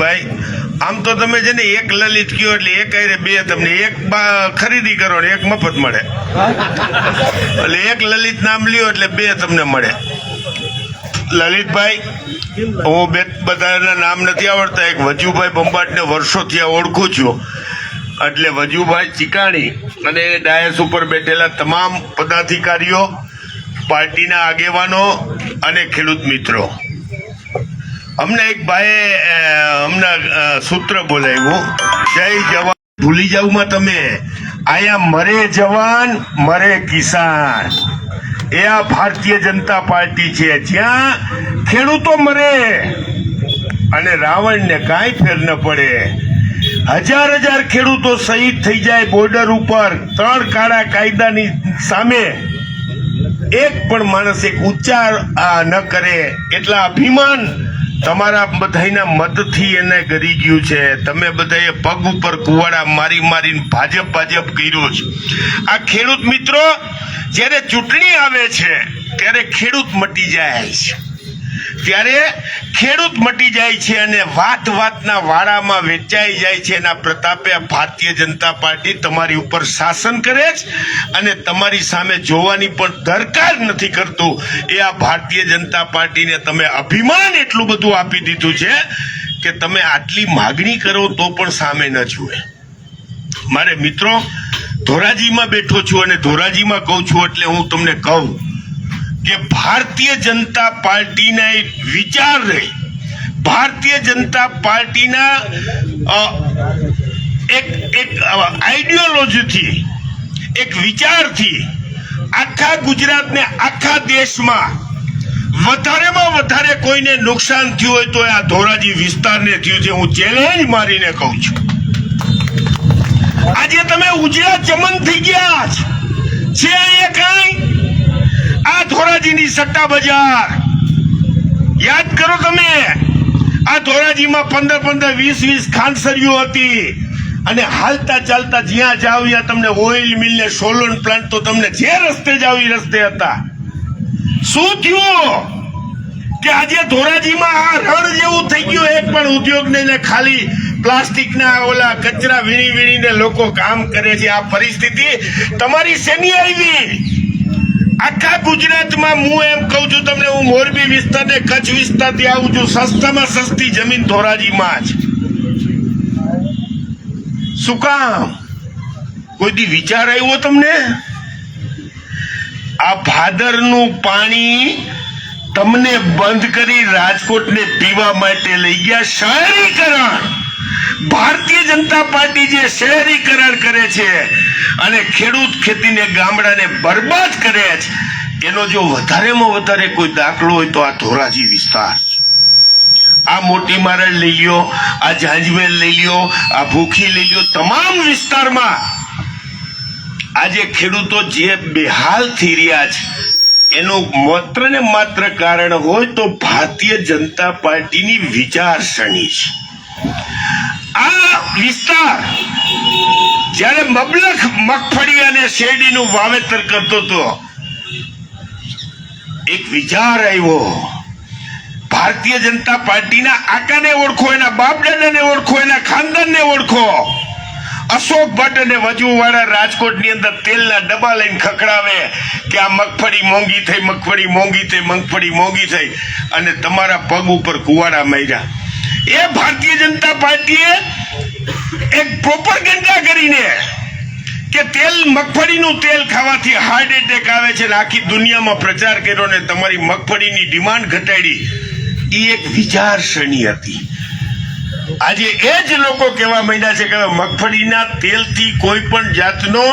ભાઈ, આમ તો તમે છે ને એક લલિત કયો એટલે એક આરે બે તમને, એક ખરીદી કરો ને એક મફત મળે. એટલે એક લલિત નામ લ્યો એટલે બે તમને મળે. લલિતભાઈ, હું બે બધાના નામ નથી આવડતા, એક વજુભાઈ બંબાટને વર્ષોથી ઓળખું છું. એટલે વજુભાઈ ચિકાણી અને ડાયસ ઉપર બેઠેલા તમામ પદાધિકારીઓ, પાર્ટીના આગેવાનો અને ખેડૂત મિત્રો. અમને એક ભાઈએ અમને સૂત્ર બોલાવ્યું. જય જવાન. ભૂલી જાવમાં તમે. આયા મરે જવાન, મરે કિસાન. એ આ ભારતીય જનતા પાર્ટી છે. જ્યાં ખેડૂતો મરે અને રાવણને કાંઈ ફેર ન પડે. હજાર હજાર ખેડૂતો શહીદ થઈ જાય બોર્ડર ઉપર, ત્રણ કાળા કાયદાની સામે. એક પણ માણસ એક ઉચ્ચાર ન કરે. એટલા અભિમાન તમારા બધાના મતથી એને ગરી ગયું છે. તમે બધાએ પગ ઉપર કુવાડા મારી મારીને ભાજપ ભાજપ કર્યું છે. આ ખેડૂત મિત્રો, જ્યારે ચૂંટણી આવે છે, ત્યારે ખેડૂત મટી જાય છે. ત્યારે ખેડૂત મટી જાય છે અને વાત વાતના વાડામાં વેચાઈ જાય છે. એના પ્રતાપે ભારતીય જનતા પાર્ટી તમારી ઉપર શાસન કરે છે અને તમારી સામે જોવાની પણ દરકાર નથી કરતું. એ આ ભારતીય જનતા પાર્ટીને તમે અભિમાન એટલું બધું આપી દીધું છે કે તમે આટલી માગણી કરો તો પણ સામે ન જુએ. મારે મિત્રો ધોરાજીમાં બેઠો છું અને ધોરાજીમાં કહું છું એટલે હું તમને કહું. કે ભારતીય જનતા પાર્ટીના વિચાર રહી. ભારતીય જનતા પાર્ટીના એક એક આઈડિયોલોજીથી એક વિચારથી આખા ગુજરાતને આખા દેશમાં વધારેમાં વધારે કોઈને નુકસાન થયું હોય તો આ ધોરાજી વિસ્તારને થયું છે. હું ચેલેન્જ મારીને કહું છું. આજે તમે ઉજળા ચમન થઈ ગયા છો. અહીંયા કાંઈ? આ ધોરાજીની સટ્ટા બજાર યાદ કરો તમે? આ ધોરાજીમાં પંદર પંદર વીસ વીસ ખાનસરીઓ હતી. અને હાલતા ચાલતા જ્યાં જાવ ત્યાં તમને ઓઇલ મિલ ને સોલન પ્લાન્ટ તો તમને જે રસ્તે જાવ એ રસ્તે હતા. શું થયું? કે આજે ધોરાજીમાં આ રણ જેવું થઈ ગયું, એક પણ ઉદ્યોગ નહીં, ને ખાલી પ્લાસ્ટિકના ઓલા કચરા વીણી વીણીને લોકો કામ કરે છે. આ પરિસ્થિતિ તમારી શેની આવી? આખા ગુજરાતમાં હું એમ કહું છું તમને, હું મોરબી વિસ્તાર ને કચ્છ વિસ્તારથી આવું છું, સસ્તામાં સસ્તી જમીન ધોરાજીમાં જ. શું કામ? કોઈ દી વિચાર આવ્યો તમને? આ ભાદરનું પાણી તમને બંધ કરી રાજકોટને પીવા માટે લઈ ગયા શહેરીકરણ. ભારતીય જનતા પાર્ટી જે શહેરીકરણ કરે છે અને ખેડૂત ખેતીને ગામડાને બરબાદ કરે છે, એનો જો વધારેમાં વધારે કોઈ દાખલો હોય તો આ ધોરાજી વિસ્તાર. આ મોટી મારડ લઈ લ્યો, આ ઝાંઝવેલ લઈ લ્યો, આ ભૂખી લઈ લ્યો, તમામ વિસ્તારમાં આજે ખેડૂતો જે બેહાલ થઈ રહ્યા છે, એનું માત્ર ને માત્ર કારણ હોય તો ભારતીય જનતા પાર્ટીની વિચારસરણી છે આ વિસ્તાર જ્યારે મબલખ મગફળી અને શેરડીનું વાવેતર કરતો હતો, એક વિચાર આવ્યો. ભારતીય જનતા પાર્ટીના આકાને ઓળખો, એના બાપ ઓળખો, એના ખાનદાનને ઓળખો. અશોક ભટ્ટ અને વજુવાળા રાજકોટની અંદર તેલના ડબ્બા લઈને ખખડાવે કે આ મગફળી મોંઘી થઈ, મગફળી મોંઘી થઈ, મગફળી મોંઘી થઈ અને તમારા પગ ઉપર કુવાડા માર્યા. એ ભારતીય જનતા પાર્ટીએ એક પ્રોપરગેન્ડા કરીને કે તેલ મગફળીનું તેલ ખાવાથી હાર્ટ એટેક આવે છે ને આખી દુનિયામાં પ્રચાર કર્યો ને તમારી મગફળીની ડિમાન્ડ ઘટાડી એ એક વિચારસરણી હતી. આજે એ જ લોકો કહેવા માંડ્યા છે કે મગફળીના તેલથી કોઈ પણ જાતનો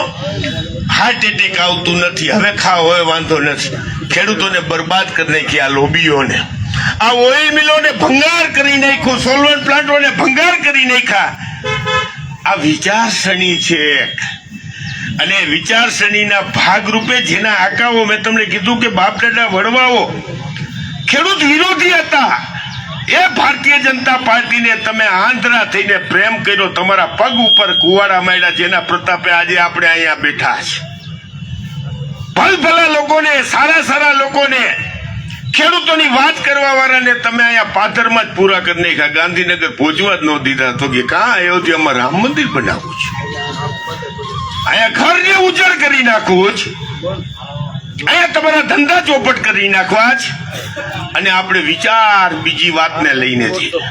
હાર્ટ એટેક આવતું નથી, હવે ખાવ હોય વાંધો નથી. ખેડૂતોને બરબાદ કરી નાખી આ લોબીઓને. આ ઓઇલ મિલોને ભંગાર કરી નાખ્યું સોલવન પ્લાન્ટોને ભંગાર કરી નાખ્યા. આ વિચારસરણી છે. અને વિચારસરણીના ભાગરૂપે જેના આકાઓ મેં તમને કીધું કે બાપ દાદા વડવાઓ ખેડૂત વિરોધી હતા. એ ભારતીય જનતા પાર્ટીને તમે આંધળા થઈને પ્રેમ કર્યો, તમારા પગ ઉપર કુવાડા માંડ્યા જેના પ્રતાપે આજે આપણે અહીંયા બેઠા છે ભલભલા લોકોને, સારા સારા લોકોને, ખેડૂતોની વાત કરવા વાળાને તમે અહીંયા પાથરમાં જ પૂરા કરી નાખ્યા. ગાંધીનગર પહોંચવા જ ન દીધા. તો કે કા અયોધ્યામાં રામ મંદિર બનાવવું છે? અહીંયા ઘરને ઉજળ કરી નાખવું છે. અહીંયા તમારા ધંધા ચોપટ કરી નાખવા જ અને આપણે વિચાર બીજી વાતને લઈને છીએ.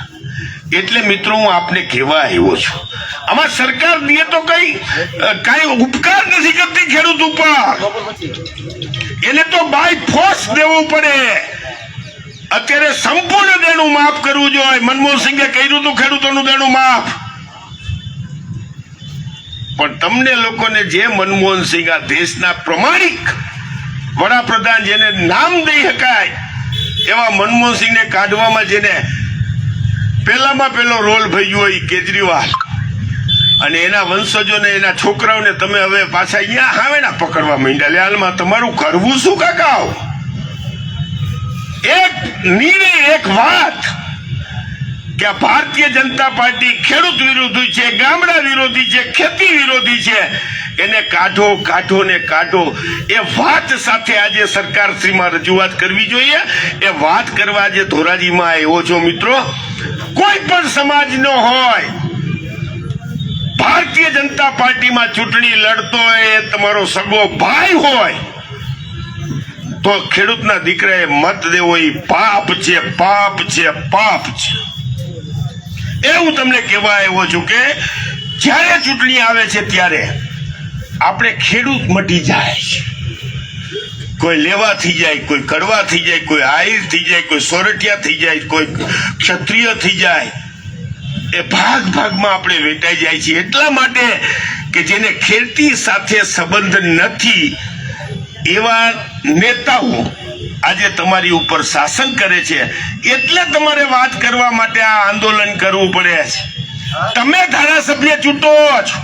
એટલે મિત્રો, હું આપને કહેવા આવ્યો છું. આમાં સરકાર દે તો કઈ કઈ ઉપકાર નથી કરતી ખેડૂત ઉપર. એને તો બાય ફોર્સ દેવું પડે. અત્યારે સંપૂર્ણ દેણું માફ કરવું જોઈએ. મનમોહનસિંહે કહ્યું હતું ખેડૂતોનું દેણું માફ. પણ તમને લોકોને જે મનમોહનસિંહ આ દેશના પ્રમાણિક વડાપ્રધાન જેને નામ દઈ શકાય, એવા મનમોહન સિંહને કાઢવામાં જેને પહેલામાં પહેલો રોલ ભજ્યો હોય કેજરીવાલ. અને એના વંશજોને, એના છોકરાઓને તમે હવે પાછા અહીંયા હાવેના પકડવા માંડ્યા. લે, હાલમાં તમારું કરવું શું કાકાઓ? એક નિર્ણય, એક વાત. કે ભારતીય જનતા પાર્ટી ખેડૂત વિરોધી છે, ગામડા વિરોધી છે, ખેતી વિરોધી છે, એને કાઢો કાઢો ને કાઢો. એ વાત સાથે આજે સરકાર શ્રીમાં રજૂઆત કરવી જોઈએ. એ વાત કરવા આજે ધોરાજીમાં આવ્યો છો મિત્રો. કોઈ પણ સમાજનો હોય, ભારતીય જનતા પાર્ટીમાં ચૂંટણી લડતો એ તમારો સગો ભાઈ હોય, તો ખેડૂતના દીકરાએ મત દેવો એ પાપ છે પાપ છે પાપ છે. એ હું તમને કહેવા આવ્યો છું કે જ્યારે ચૂંટણી આવે છે ત્યારે આપણે ખેડૂત મટી જાય છે. કોઈ લેવા થઈ જાય, કોઈ કડવા થઈ જાય, કોઈ આહિર થઈ જાય, કોઈ સોરઠિયા થઈ જાય, કોઈ ક્ષત્રિય થઈ જાય. એ ભાગ ભાગમાં આપણે વેટાઈ જાય છે એટલા માટે કે જેને ખેતી સાથે સંબંધ નથી, એવા નેતાઓ આજે તમારી ઉપર શાસન કરે છે. એટલે તમારે વાત કરવા માટે આ આંદોલન કરવું પડે છે. તમે ધારાસભ્ય ચૂંટો છો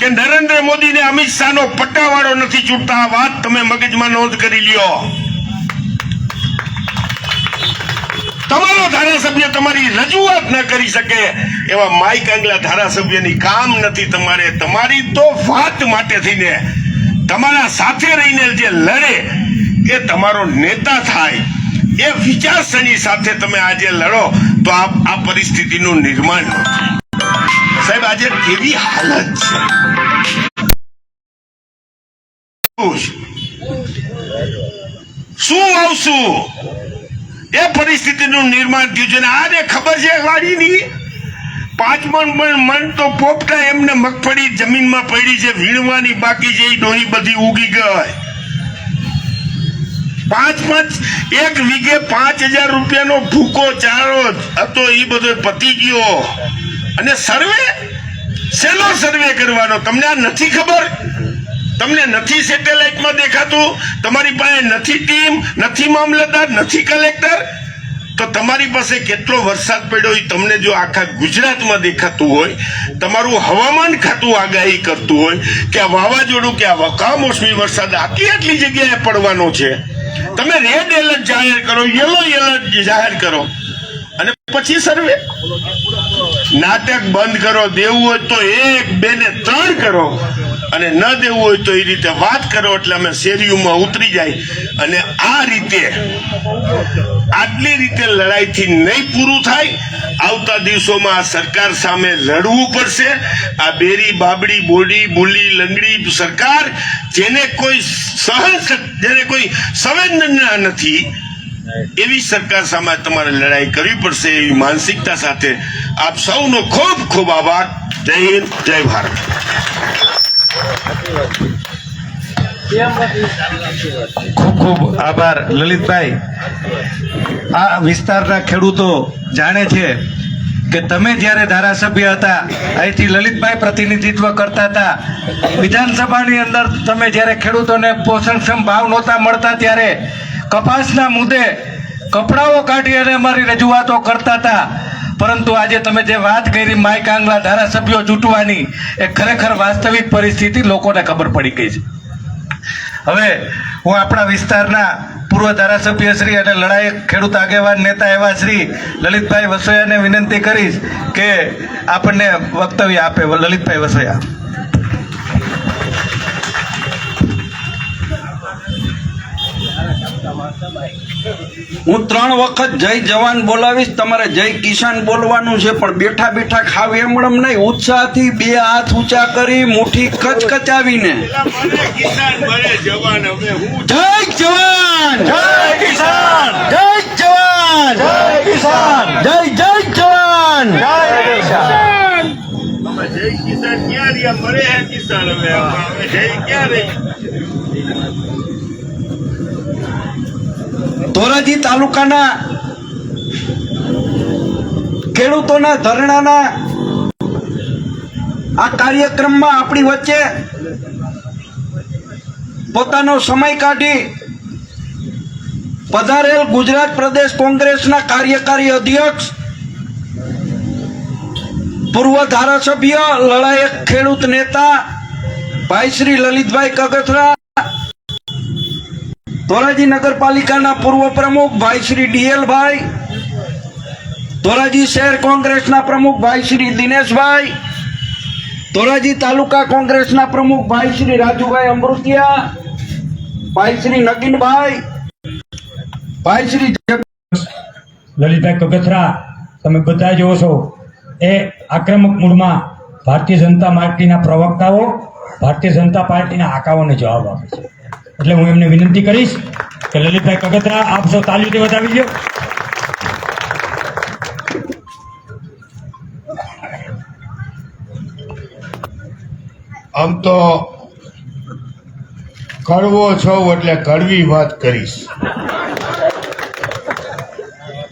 કે નરેન્દ્ર મોદીને અમિત શાહનો પટ્ટાવાળો નથી ચૂંટતા. વાત તમે મગજમાં નોંધ કરી લ્યો. તમારો ધારાસભ્ય તમારી રજૂઆત ન કરી શકે. એવા માઈક આંગલા ધારાસભ્યની કામ નથી તમારે. તમારી તો વાત માટે થઈને તમારા સાથે રહીને જે લડે એ તમારો નેતા થાય, એ વિચારસરણી સાથે તમે આજે લડો, તો આ આ પરિસ્થિતિનું નિર્માણ સાહેબ, આજે કેવી હાલત છે? શું આવશું? એ પરિસ્થિતિનું નિર્માણ થયું છે ને આને ખબર છે વાડીની? પાંચ મણ પણ મન તો પોપટા એમને મગફળી જમીનમાં પડી છે, વીણવાની બાકી છે, એ ડોહી બધી ઉગી ગઈ. પાંચ પાંચ એક વીઘે પાંચ હજાર રૂપિયાનો ભૂકો ચારો હતો એ બધો પતી ગયો. અને સર્વે? સેલો સર્વે કરવાનો? તમને આ નથી ખબર? તમને નથી સેટેલાઇટમાં દેખાતું? તમારી પાસે નથી ટીમ, નથી મામલતદાર, નથી કલેક્ટર? તો તમારી પાસે કેટલો વરસાદ પડ્યો એ તમને જો આખા ગુજરાતમાં દેખાતું હોય, તમારું હવામાન ખાતું આગાહી કરતું હોય, કે આ વાવાઝોડું, કે આ કમોસમી વરસાદ આટલી આટલી જગ્યાએ પડવાનો છે? તમે રેડ એલર્ટ જાહેર કરો યલો એલર્ટ જાહેર કરો. અને પછી સર્વે નાટક બંધ કરો, દેવું હોય તો એક બે ને ત્રણ કરો. અને ન દેવું હોય તો એ રીતે વાત કરો એટલે અમે શેરીઓમાં ઉતરી જાય. અને આ રીતે આટલી રીતે લડાઈથી નહીં પૂરું થાય, આવતા દિવસોમાં આ સરકાર સામે લડવું પડશે. આ બેરી, બાબડી, બોડી, બોલી, લંગડી સરકાર, જેને કોઈ સહન, જેને કોઈ સંવેદના નથી, એવી સરકાર સામે તમારે લડાઈ કરવી પડશે એવી માનસિકતા સાથે આપ સૌનો ખૂબ ખૂબ આભાર. જય હિન્દ, જય ભારત. ખૂબ ખૂબ આભાર, લલિતભાઈ. આ વિસ્તારના ખેડૂતો જાણે છે કે તમે જ્યારે ધારાસભ્ય હતા, અહીંથી લલિતભાઈ પ્રતિનિધિત્વ કરતા હતા. વિધાનસભાની અંદર તમે જ્યારે ખેડૂતોને પોષણક્ષમ ભાવ નહોતા મળતા ત્યારે કપાસના મુદ્દે કપડાઓ કાઢી અને અમારી રજૂઆતો કરતા હતા. પરંતુ આજે તમે જે વાત કરી માય કાંગલા ધારાસભ્યો ચૂંટવાની, એ ખરેખર વાસ્તવિક પરિસ્થિતિ લોકોને ખબર પડી ગઈ છે. હવે હું આપણા વિસ્તારના પૂર્વ ધારાસભ્ય શ્રી અને લડાયક ખેડૂત આગેવાન નેતા એવા શ્રી લલિતભાઈ વસોયાને વિનંતી કરીશ કે આપણને વક્તવ્ય આપે. લલિતભાઈ વસોયા. હું ત્રણ વખત જય જવાન બોલાવીશ, તમારે જય કિસાન બોલવાનું છે, પણ બેઠા બેઠા ખાવ એમ નહીં. ઉત્સાહથી બે હાથ ઊંચા કરી મુઠ્ઠી કચકચાવીને. જય જવાન! જય કિસાન! જય જવાન! જય કિસાન! જય જય જવાન! જય કિસાન! ક્યાં રહ્યા? મરે કિસાન હવે. જય ક્યાં રહી? ધોરાજી તાલુકાના ખેડૂતોના ધરણાના આ કાર્યક્રમમાં આપણી વચ્ચે પોતાનો સમય કાઢી પધારેલ ગુજરાત પ્રદેશ કોંગ્રેસના કાર્યકારી અધ્યક્ષ, પૂર્વ ધારાસભ્ય, લડાયક ખેડૂત નેતા ભાઈ શ્રી લલિતભાઈ કગથરા ધોરાજી નગરપાલિકાના પૂર્વ પ્રમુખ ભાઈ શ્રી ડીએલભાઈ, ધોરાજી શહેર કોંગ્રેસના પ્રમુખ ભાઈ શ્રી દિનેશભાઈ, ધોરાજી તાલુકા કોંગ્રેસના પ્રમુખ ભાઈ શ્રી રાજુભાઈ અમૃતિયા, ભાઈ શ્રી નગીનભાઈ, ભાઈ શ્રી લલિતભાઈ કગથરા, તમે બધા જોવો છો. એ આક્રમક મૂળમાં ભારતીય જનતા પાર્ટીના પ્રવક્તાઓ ભારતીય જનતા પાર્ટીના આકાઓને જવાબ આપે છે. એટલે હું એમને વિનંતી કરીશ કે લલિતભાઈ કગતરા આપ સૌ તાલીથી વધાવી દો આમ તો કડવો છો એટલે કડવી વાત કરીશ.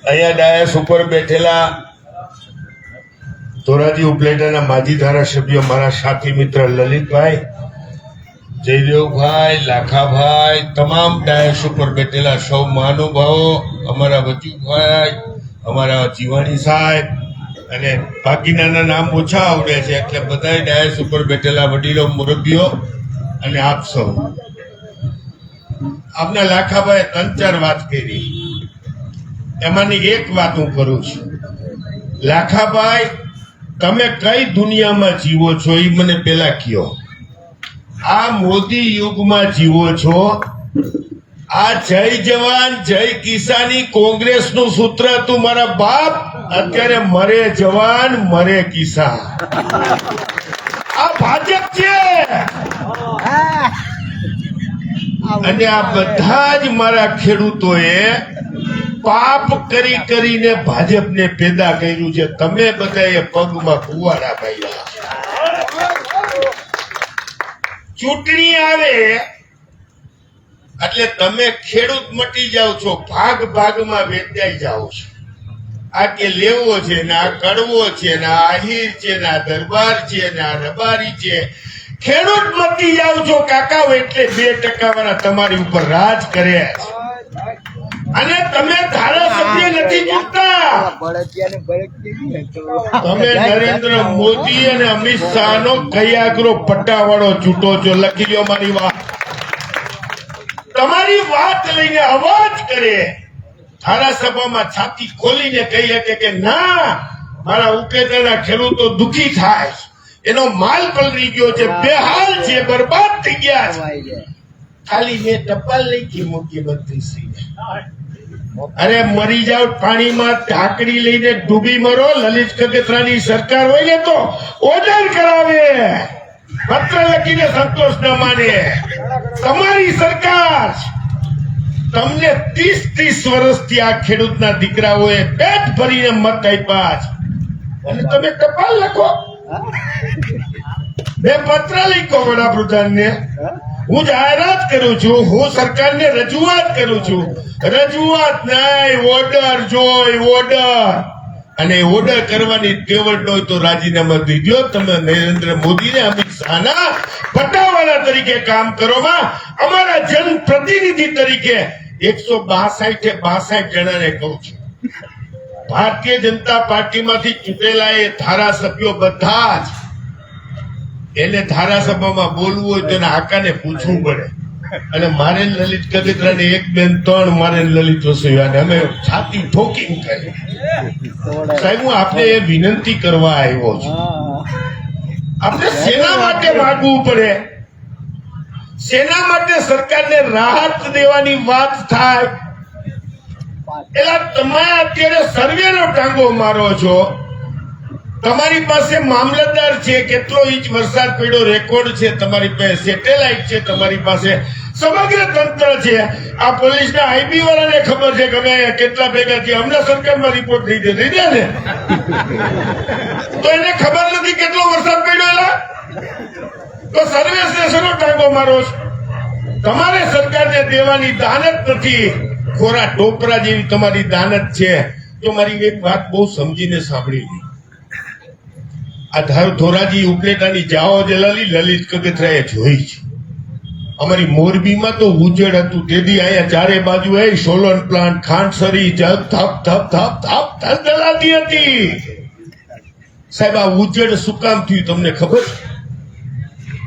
અહીંયા ડાયસ ઉપર બેઠેલા ધોરાજી ઉપલેટાના માજી ધારાસભ્ય મારા સાથી મિત્ર લલિતભાઈ જયદેવભાઈ, લાખાભાઈ, તમામ ડાયસ ઉપર બેઠેલા સૌ મહાનુભાવો, અમારા વચુભાઈ, અમારા જીવાણી સાહેબ અને બાકીનાના નામ ઓછા આવડે છે એટલે બધા ડાયસ ઉપર બેઠેલા વડીલો મુરબ્બીઓ અને આપ સૌ. આપના લાખાભાઈ ત્રણ ચાર વાત કરી. એમાંની એક વાત હું કરું છું. લાખાભાઈ, તમે કઈ દુનિયામાં જીવો છો એ મને પેલા કયો. આ મોદી યુગમાં જીવો છો? આ જય જવાન, જય કિસાની કોંગ્રેસનું સૂત્ર હતું મારા બાપ, અત્યારે મરે જવાન, મરે કિસાન. આ ભાજપ છે! અને આ બધા જ મારા ખેડૂતોએ પાપ કરી કરીને ભાજપને પેદા કર્યું છે. તમે બધાએ પગમાં કુવાડા પાડ્યા ચૂંટણી આવે, એટલે તમે ખેડૂત મટી જાઓ છો, ભાગ ભાગમાં વેચાઈ જાઓ છો આ કે લેવો છે, ને આ કડવો છે, ને આ આહિર છે, ને આ દરબાર છે, ને આ રબારી છે ખેડૂત મટી જાઓ છો કાકા એટલે બે ટકા વાળા તમારી ઉપર રાજ કરે છે. અને તમે ધારાસભ્ય નથી ચૂંટતા તમે નરેન્દ્ર મોદી અને અમિત શાહ નો કયાગરો પટ્ટાવાળો ચૂંટો છો. લખી લો મારી વાત. તમારી વાત લઈને અવાજ કરે. ધારાસભામાં છાતી ખોલીને કહી શકે કે ના મારા ઉપેતાના ખેડૂતો દુખી થાય. એનો માલ પલરી ગયો છે. બેહાલ છે. બરબાદ થઈ ગયા છે. ખાલી મેં ટપાલ લખી મુખ્યમંત્રીશ્રીને અરે મરી જાવ પાણીમાં ઢાંકડી લઈને ડૂબી મરો લલિત કગથરાની સરકાર હોય ને તો ઓર્ડર કરાવે. પત્ર લખીને સંતોષ ન માને. તમારી સરકાર તમને ત્રીસ ત્રીસ વર્ષથી આ ખેડૂતના દીકરાઓએ પેટ ભરીને મત આપ્યા છે. અને તમે ટપાલ લખો. મેં પત્ર લખ્યો વડાપ્રધાનને. હું જાહેરાત કરું છું, હું સરકારને રજૂઆત કરું છું. રજૂઆત નહીં ઓર્ડર જોઈ ઓર્ડર અને ઓર્ડર કરવાની ટેવડ હોય તો રાજીનામા દીધો તમે નરેન્દ્ર મોદીને અમિત શાહના પટાવાળા તરીકે કામ કરોમાં અમારા જનપ્રતિનિધિ તરીકે એકસો બાસઠ બાસઠ જણાને કહું છું. ભારતીય જનતા પાર્ટીમાંથી ચૂંટેલા એ ધારાસભ્યો બધા જ એને ધારાસભામાં બોલવું હોય તો એના આકાને પૂછવું પડે. અને મારે લલિત કગતરાને એક બેન, ત્રણ મારે લલિત વસુયાને અમે છાતી ઠોકીને કરી સાહેબ, હું આપને એ વિનંતી કરવા આવ્યો છું. આપણે સેના માટે માગવું પડે. સેના માટે સરકારને રાહત દેવાની વાત થાય. એટલે તમે અત્યારે સર્વેનો ટાંગો મારો છો. તમારી પાસે મામલતદાર છે, કેટલો ઇંચ વરસાદ પડ્યો, રેકોર્ડ છે, તમારી પાસે સેટેલાઇટ છે, તમારી પાસે સમગ્ર તંત્ર છે. આ પોલીસના આઈબી વાળાને ખબર છે કે અમે કેટલા ભેગા થયા. અમને સરકારમાં રિપોર્ટ થઈ દે ને? તો એને ખબર નથી કેટલો વરસાદ પડ્યો એલા? તો સર્વે સ્ટેશનો ટાંગો મારો તમારે સરકારને દેવાની દાનત નથી. ખોરા ટોપરા જેવી તમારી દાનત છે. તો મારી એક વાત બહુ સમજીને સાંભળી. આ ધારો ધોરાજી ઉપલેટાની જાઓ જલાલી લલિત કગથરાએ જોઈ છે. અમારી મોરબીમાં તો ઉજળ હતું. તેથી અહીંયા ચારે બાજુ, એ સોલર પ્લાન્ટ ખાંડસરી ધપ ધપ ધપ ધપ ધંધલાતી હતી. સાહેબ, આ ઉજળ શું કામ થયું તમને ખબર?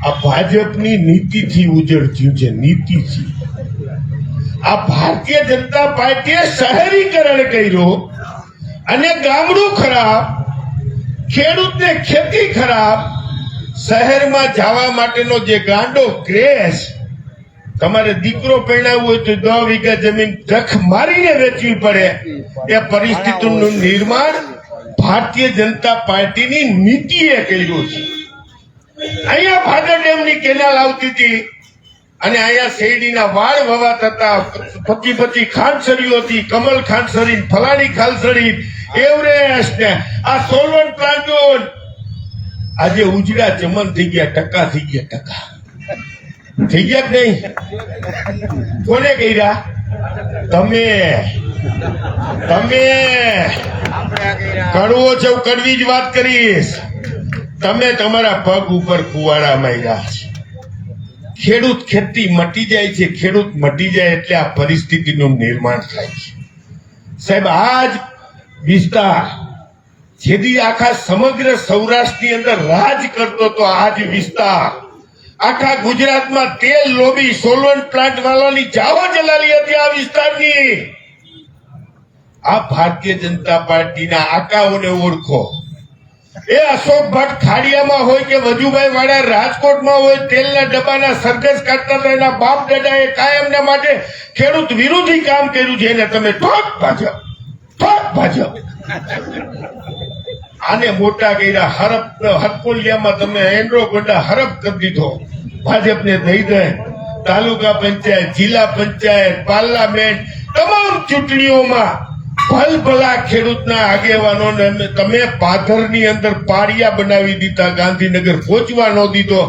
આ ભાજપની નીતિથી ઉજળ થયું છે, નીતિથી. આ ભારતીય જનતા પાર્ટીએ શહેરીકરણ કર્યું અને ગામડું ખરાબ. ખેડૂતને ખેતી ખરાબ, શહેરમાં જવા માટેનો જે ગાંડો ક્રેશ, તમારે દીકરો પરણાવવો હોય તો દસ વીઘા જમીન જખ મારીને વેચવી પડે. એ પરિસ્થિતિનું નિર્માણ ભારતીય જનતા પાર્ટીની નીતિએ કર્યું છે. અહીંયા ભાદર ડેમની કેનાલ આવતી હતી. અને અહીંયા શેરડીના વાળ વવા થતા પચી પચી ખાનસરીઓ હતી, કમલ ખાનસરી ફલાણી ખાનસરી એવરેસ્ટ આ સોલવન પ્લાન્ટોન. આજે ઉજડા ચમન થઈ ગયા, ટકા થઈ ગયા, ટકા. થઈ ગયા નહીં? કોને કર્યા? તમે. તમે. કડવો છો કડવી જ વાત કરીશ. તમે તમારા પગ ઉપર કુવાડા માર્યા છે. ખેડૂત ખેતી મટી જાય છે, ખેડૂત મટી જાય એટલે આ પરિસ્થિતિનું નિર્માણ થાય છે. સાહેબ આ જ વિસ્તાર જેથી આખા સમગ્ર સૌરાષ્ટ્રની અંદર રાજ કરતો તો આ જ વિસ્તાર. આખા ગુજરાતમાં તેલ લોબી સોલવન્ટ પ્લાન્ટ વાળાની જાવો જલાલી હતી આ વિસ્તારની. આ ભારતીય જનતા પાર્ટીના આકાઓને ઓળખો. એ અશોક ભટ્ટ ખાડિયામાં હોય કે વજુભાઈ વાળા રાજકોટમાં હોય, તેલના ડબ્બાના સરઘસ કાઢતા હતા એના બાપ દાદાએ કાયમના માટે ખેડૂત વિરોધી કામ કર્યું છે, એને તમે ઠોક ભાજપ ઠોક ભાજપ. આને મોટા કર્યા, હરપ, હરપોલિયામાં તમે એન્ડ્રો ગોંડા હરપ કરી દીધો. ભાજપને દઈ રહે તાલુકા પંચાયત, જિલ્લા પંચાયત, પાર્લામેન્ટ, તમામ ચૂંટણીઓમાં ભલભલા ખેડૂતના આગેવાનોને તમે પાથરની અંદર પાળિયા બનાવી દીધા, ગાંધીનગર પહોંચવા ન દીધો.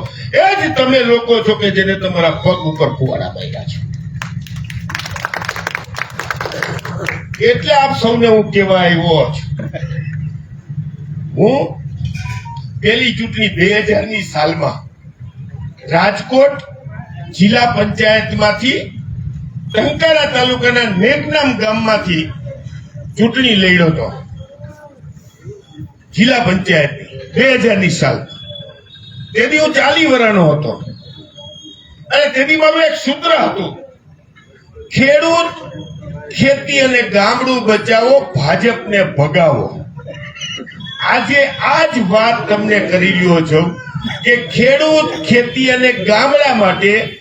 એ જ તમે લોકો છો કે જેને તમારા પગ ઉપર ફુવાડા માર્યા છે. એટલે આપ સૌને હું કહેવા આવ્યો છું. હું પેલી ચૂંટણી બે હજારની સાલમાં રાજકોટ જિલ્લા પંચાયતમાંથી ટંકારા તાલુકાના નેકનામ ગામમાંથી ચૂંટણી લડ્યો હતો. જિલ્લા પંચાયત બે હજારની સાલ. તેથી હું ચાલી વરાનો હતો. અને તેથી મારું એક સૂત્ર હતું. ખેડૂત ખેતી અને ગામડું બચાવો, ભાજપને ભગાવો. આજે આ જ વાત તમને કરી રહ્યો છું કે ખેડૂત ખેતી અને ગામડા માટે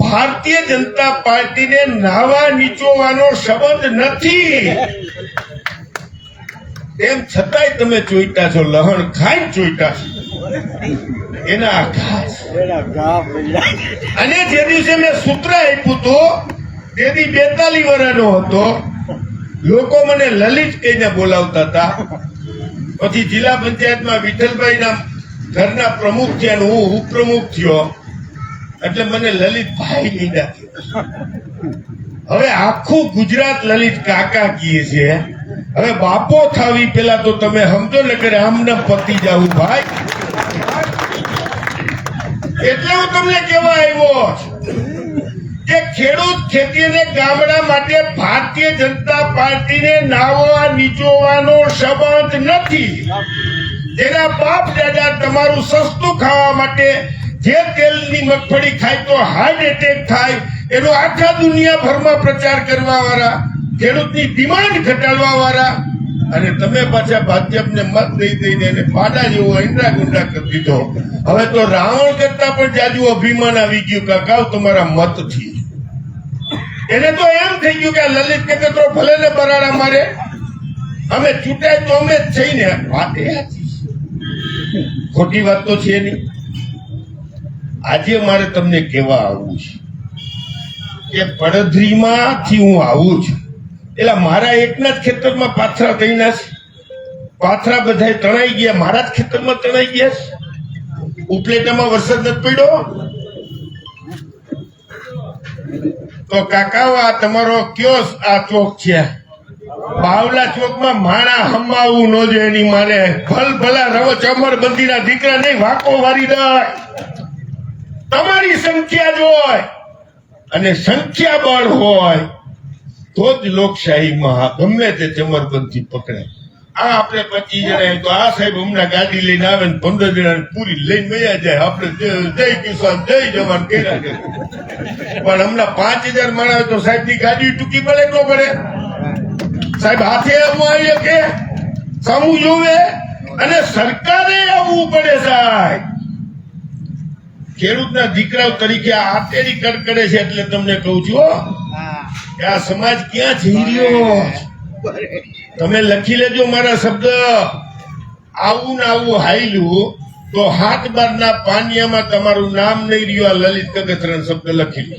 ભારતીય જનતા પાર્ટીને નાવા નીચોવાનો સંબંધ નથી. એમ છતાંય તમે ચોઈટા છો, લહણ ખાઈ ચોઈટા છો. એના આઘાત. અને જે દિવસે મેં સૂત્ર આપ્યું તો તેથી બેતાલીસ વર્ષનો હતો. લોકો મને લલિત કહીને બોલાવતા હતા. પછી જિલ્લા પંચાયતમાં વિઠ્ઠલભાઈના ઘરના પ્રમુખ અને હું ઉપપ્રમુખ થયો. એટલે મને લલિતભાઈ કીધા હવે આખું ગુજરાત લલિત કાકા કીએ છે. હવે બાપો થાવી પેલા તો તમે સમજો ને કે આમને પતિ જાવું ભાઈ. એટલે હું તમને કેવા આવ્યો કે ખેડૂત ખેતી ને ગામડા માટે ભારતીય જનતા પાર્ટીને નાવવા નીચોવાનો સંબંધ નથી. એના બાપ દાદા તમારું સસ્તું ખાવા માટે જે તેલની મગફળી ખાય તો હાર્ટ એટેક થાય, એનો આખા દુનિયાભરમાં પ્રચાર કરવા વાળા ખેડૂતની ડિમાન્ડ ઘટાડવા વાળા અને તમે પાછા ભાજપને મત દઈ દઈને એને પાડા જેવો ઈંડા ગુંડા કરી દીધો. હવે તો રાવણ કરતા પણ જાજુ અભિમાન આવી ગયું કાકાઓ તમારા મતથી. એને તો એમ થઈ ગયું કે આ લલિત તો ભલે ને બરાડા મારે, અમે ચૂંટાય તો અમે જ છીએ ને. વાત એ ખોટી વાત તો છે નહીં. આજે મારે તમને કહેવા આવવું છે કે પડધરીમાંથી હું આવું છું. એટલે મારા એકના જ ખેતરમાં પાથરા થઈના છે પાથરા બધા તણાઈ ગયા, મારા જ ખેતરમાં તણાઈ ગયા છે ઉપલેટામાં વરસાદ નથી પડ્યો? તો કાકાઓ, આ તમારો કયો આ ચોક છે? બાવલા ચોકમાં માણા હમાવું ન જોઈએ એની માને. ભલ ભલા રવ ચમર બંદીના દીકરા નહીં, વાકો વારી દે. તમારી સંખ્યા જ હોય અને સંખ્યા બળ હોય, તો જ લોકશાહીમાં ગમે તે ચમરબંધી પકડે. આ આપણે પચીસ જણા તો આ સાહેબ હમણાં ગાડી લઈને આવે ને પંદર જણા પૂરી લઈને વયા જાય. આપણે જય- જય કિસાન, જય જવાન કર્યા કરે પણ હમણાં પાંચ હજાર માણસ તો સાહેબની ગાડી ટૂંકી પડે તો પડે સાહેબ હાથે આવવું આવીએ કે સામું જોવે? અને સરકારે આવવું પડે સાહેબ. ખેડૂતના દીકરાઓ તરીકે આતેરી કડકડે છે એટલે તમને કહું છું કે આ સમાજ ક્યાં જઈ રહ્યો તમે લખી લેજો મારા શબ્દ. આવું ને આવું હાયલું તો હાથ બારના પાનિયામાં તમારું નામ નહીં રહ્યું આ લલિત કગતરણ શબ્દ લખી લો.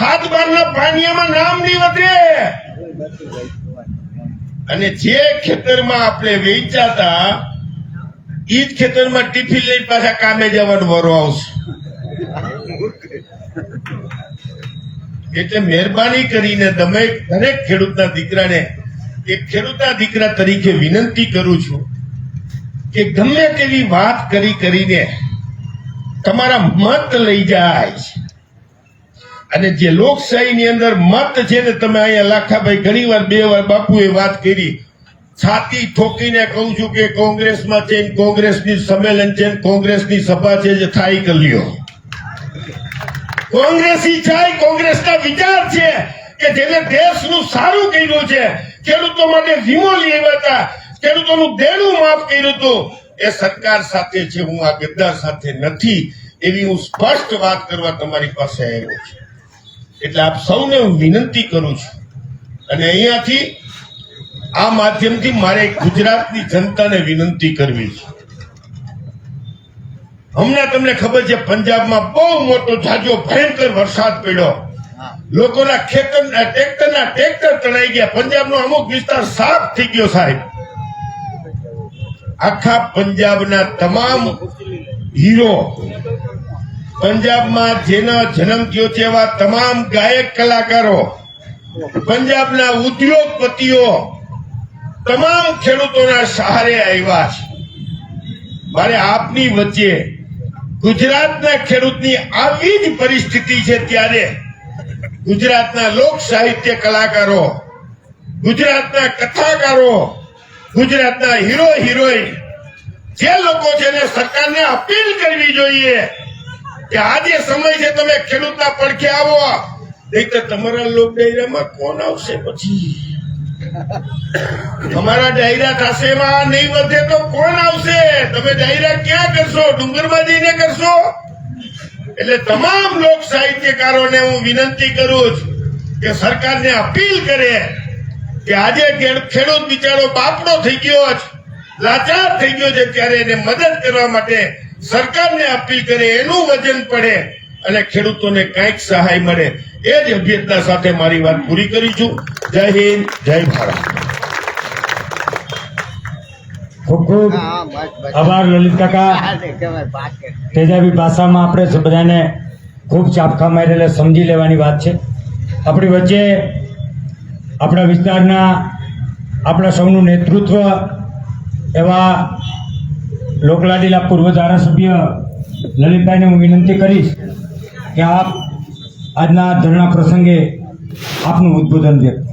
હાથ બારના પાનિયામાં નામ નહીં વધે. અને જે ખેતરમાં આપણે વેચાતા ઈ જ ખેતરમાં ટિફિન લઈને પાછા કામે જવાનો વરો આવશે એટલે મહેરબાની કરીને તમે દરેક ખેડૂતના દીકરાને, એક ખેડૂતના દીકરા તરીકે વિનંતી કરું છું કે ગમે તેવી વાત કરી કરીને તમારા મત લઈ જાય. અને જે લોકશાહીની અંદર મત છે ને તમે અહીંયા લાખાભાઈ ઘણી વાર બે વાર બાપુએ વાત કરી છાતી ઠોકીને કહું છું કે કોંગ્રેસમાં છે કોંગ્રેસની સંમેલન છે કોંગ્રેસની સભા છે જે થાય કરી લ્યો કોંગ્રેસી થાય, કોંગ્રેસના વિચાર છે કે જેને દેશનું સારું કર્યું છે, ખેડૂતો માટે વીમો લેવા હતા, ખેડૂતોનું દેણું માફ કર્યું હતું, એ સરકાર સાથે છે, હું આ ગદ્દાર સાથે નથી, એવી હું સ્પષ્ટ વાત કરવા તમારી પાસે આવ્યો છું. એટલે આપ સૌને હું વિનંતી કરું છું. અને અહીંયાથી આ માધ્યમથી મારે ગુજરાતની જનતાને વિનંતી કરવી છે. હમણાં તમને ખબર છે પંજાબમાં બહુ મોટો જાજો ભયંકર વરસાદ પડ્યો. લોકોના ખેતર ટ્રેક્ટરના ટ્રેક્ટર તણાઈ ગયા. પંજાબનો અમુક વિસ્તાર સાફ થઈ ગયો સાહેબ. આખા પંજાબના તમામ હીરો પંજાબમાં જેનો જન્મ થયો છે એવા તમામ ગાયક કલાકારો પંજાબના ઉદ્યોગપતિઓ તમામ ખેડૂતોના સહારે આવ્યા છે. મારે આપની વચ્ચે ગુજરાતના ખેડૂતની આવી જ પરિસ્થિતિ છે ત્યારે ગુજરાતના લોક સાહિત્ય કલાકારો, ગુજરાતના કથાકારો, ગુજરાતના હીરો હિરોઈન જે લોકો છે એને સરકારને અપીલ કરવી જોઈએ કે આજે સમય છે તમે ખેડૂતના પડખે આવો. નહીં તો તમારા લોક ડાયરામાં કોણ આવશે પછી? તમારા ડાયરા થશે નહીં વધે તો કોણ આવશે? તમે ડાયરા ક્યાં કરશો? ડુંગરમાં જઈને કરશો? એટલે તમામ લોક સાહિત્યકારોને હું વિનંતી કરું છું કે સરકારને અપીલ કરે કે આજે ખેડૂત બિચારો બાપડો થઈ ગયો છે લાચાર થઈ ગયો છે ત્યારે એને મદદ કરવા માટે સરકારને અપીલ કરે, એનું વજન પડે અને ખેડૂતોને કંઈક સહાય મળે. એ જ અભ્યર્થના સાથે મારી વાત પૂરી કરી છું. જય હિન્દ જય ભારત. ખૂબ ખૂબ આભાર લલિત કાકા. તેજાબી ભાષામાં આપણે બધાને ખૂબ ચાપખા એટલે સમજી લેવાની વાત છે. આપણી વચ્ચે આપણા વિસ્તારના આપણા સૌનું નેતૃત્વ એવા લોકલાડીલા પૂર્વ ધારાસભ્ય લલિતભાઈને હું વિનંતી કરીશ કે આપ આજના ધરણા પ્રસંગે આપનું ઉદ્બોધન વ્યક્ત